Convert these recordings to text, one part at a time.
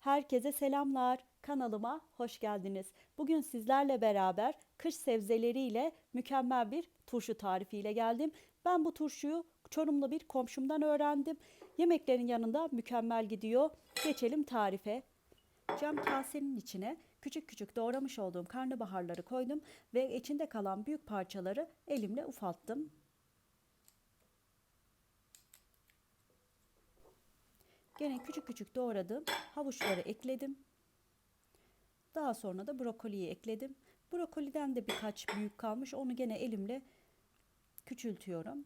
Herkese selamlar. Kanalıma hoş geldiniz. Bugün sizlerle beraber kış sebzeleriyle mükemmel bir turşu tarifiyle geldim. Ben bu turşuyu Çorumlu bir komşumdan öğrendim. Yemeklerin yanında mükemmel gidiyor. Geçelim tarife. Cam kasenin içine küçük küçük doğramış olduğum karnabaharları koydum ve içinde kalan büyük parçaları elimle ufalttım. Gene küçük küçük doğradığım havuçları ekledim. Daha sonra da brokoliyi ekledim. Brokoliden de birkaç büyük kalmış. Onu gene elimle küçültüyorum.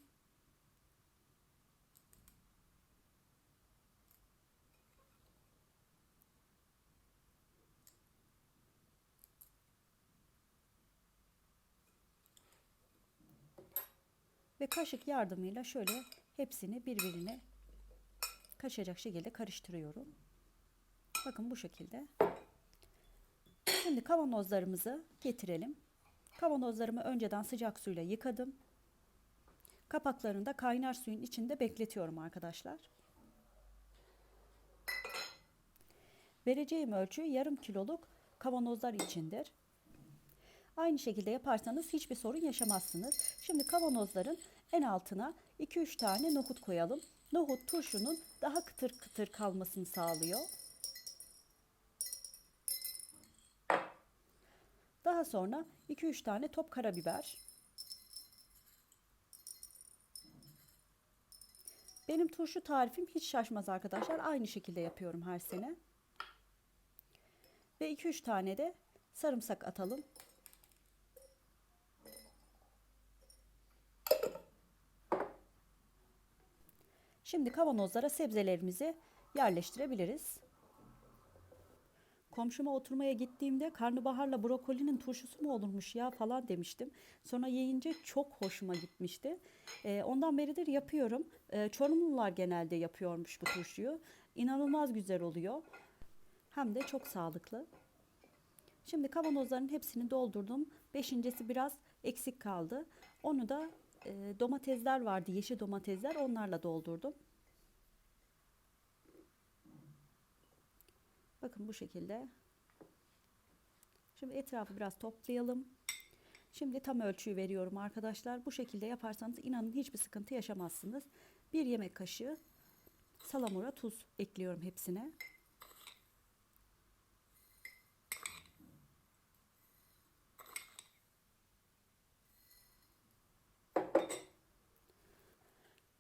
Ve kaşık yardımıyla şöyle hepsini birbirine kaçacak şekilde karıştırıyorum. Bakın bu şekilde. Şimdi kavanozlarımızı getirelim. Kavanozlarımı önceden sıcak suyla yıkadım. Kapaklarını da kaynar suyun içinde bekletiyorum arkadaşlar. Vereceğim ölçü yarım kiloluk kavanozlar içindir. Aynı şekilde yaparsanız hiçbir sorun yaşamazsınız. Şimdi kavanozların en altına 2-3 tane nohut koyalım. Nohut turşunun daha kıtır kıtır kalmasını sağlıyor. Daha sonra 2-3 tane top karabiber. Benim turşu tarifim hiç şaşmaz arkadaşlar. Aynı şekilde yapıyorum her sene. Ve 2-3 tane de sarımsak atalım. Şimdi kavanozlara sebzelerimizi yerleştirebiliriz. Komşuma oturmaya gittiğimde karnabaharla brokolinin turşusu mu olurmuş ya falan demiştim. Sonra yiyince çok hoşuma gitmişti. Ee, ondan beridir yapıyorum. Ee, Çorumlular genelde yapıyormuş bu turşuyu. İnanılmaz güzel oluyor. Hem de çok sağlıklı. Şimdi kavanozların hepsini doldurdum. Beşincisi biraz eksik kaldı. Onu da e, domatesler vardı, yeşil domatesler. Onlarla doldurdum. Bakın bu şekilde. Şimdi etrafı biraz toplayalım. Şimdi tam ölçüyü veriyorum arkadaşlar. Bu şekilde yaparsanız inanın hiçbir sıkıntı yaşamazsınız. Bir yemek kaşığı salamura tuz ekliyorum hepsine.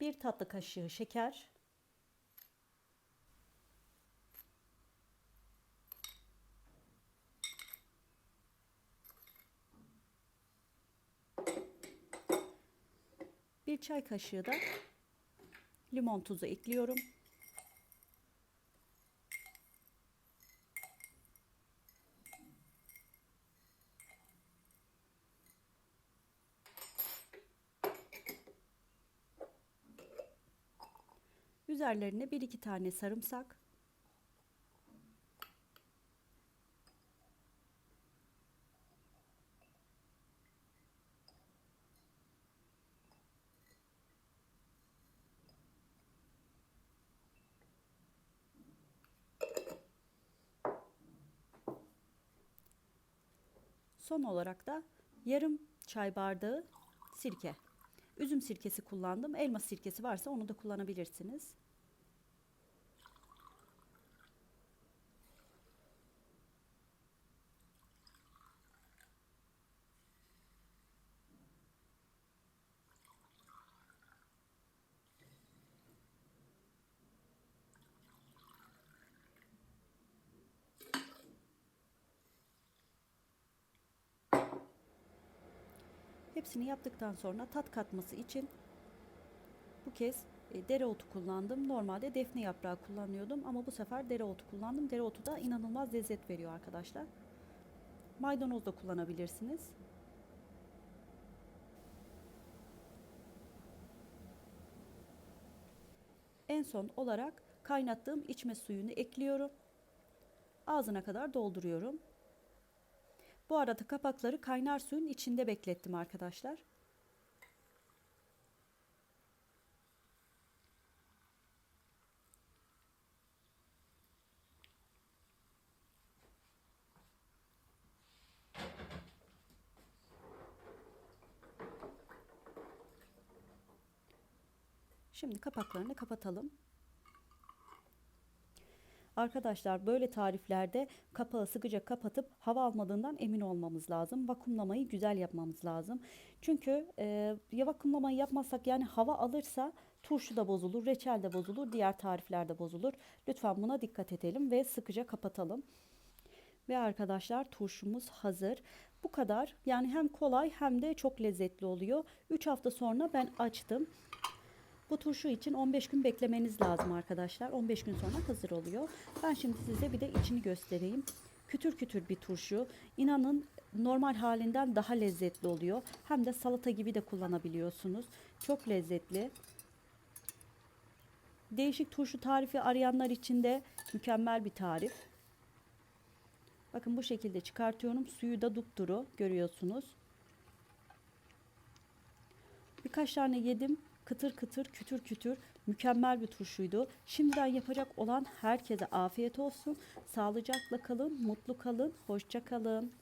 Bir tatlı kaşığı şeker. Bir çay kaşığı da limon tuzu ekliyorum. Üzerlerine bir iki tane sarımsak. Son olarak da yarım çay bardağı sirke. Üzüm sirkesi kullandım. Elma sirkesi varsa onu da kullanabilirsiniz. Hepsini yaptıktan sonra tat katması için bu kez e, dereotu kullandım. Normalde defne yaprağı kullanıyordum ama bu sefer dereotu kullandım. Dereotu da inanılmaz lezzet veriyor arkadaşlar. Maydanoz da kullanabilirsiniz. En son olarak kaynattığım içme suyunu ekliyorum. Ağzına kadar dolduruyorum. Bu arada kapakları kaynar suyun içinde beklettim arkadaşlar. Şimdi kapaklarını kapatalım. Arkadaşlar böyle tariflerde kapağı sıkıca kapatıp hava almadığından emin olmamız lazım. Vakumlamayı güzel yapmamız lazım. Çünkü e, ya vakumlamayı yapmazsak yani hava alırsa turşu da bozulur, reçel de bozulur, diğer tarifler de bozulur. Lütfen buna dikkat edelim ve sıkıca kapatalım. Ve arkadaşlar turşumuz hazır. Bu kadar. Yani hem kolay hem de çok lezzetli oluyor. 3 hafta sonra ben açtım. Bu turşu için 15 gün beklemeniz lazım arkadaşlar. 15 gün sonra hazır oluyor. Ben şimdi size bir de içini göstereyim. Kütür kütür bir turşu. İnanın normal halinden daha lezzetli oluyor. Hem de salata gibi de kullanabiliyorsunuz. Çok lezzetli. Değişik turşu tarifi arayanlar için de mükemmel bir tarif. Bakın bu şekilde çıkartıyorum. Suyu da dupduru görüyorsunuz. Birkaç tane yedim. Kıtır kıtır, kütür kütür mükemmel bir turşuydu. Şimdiden yapacak olan herkese afiyet olsun. Sağlıcakla kalın, mutlu kalın, hoşça kalın.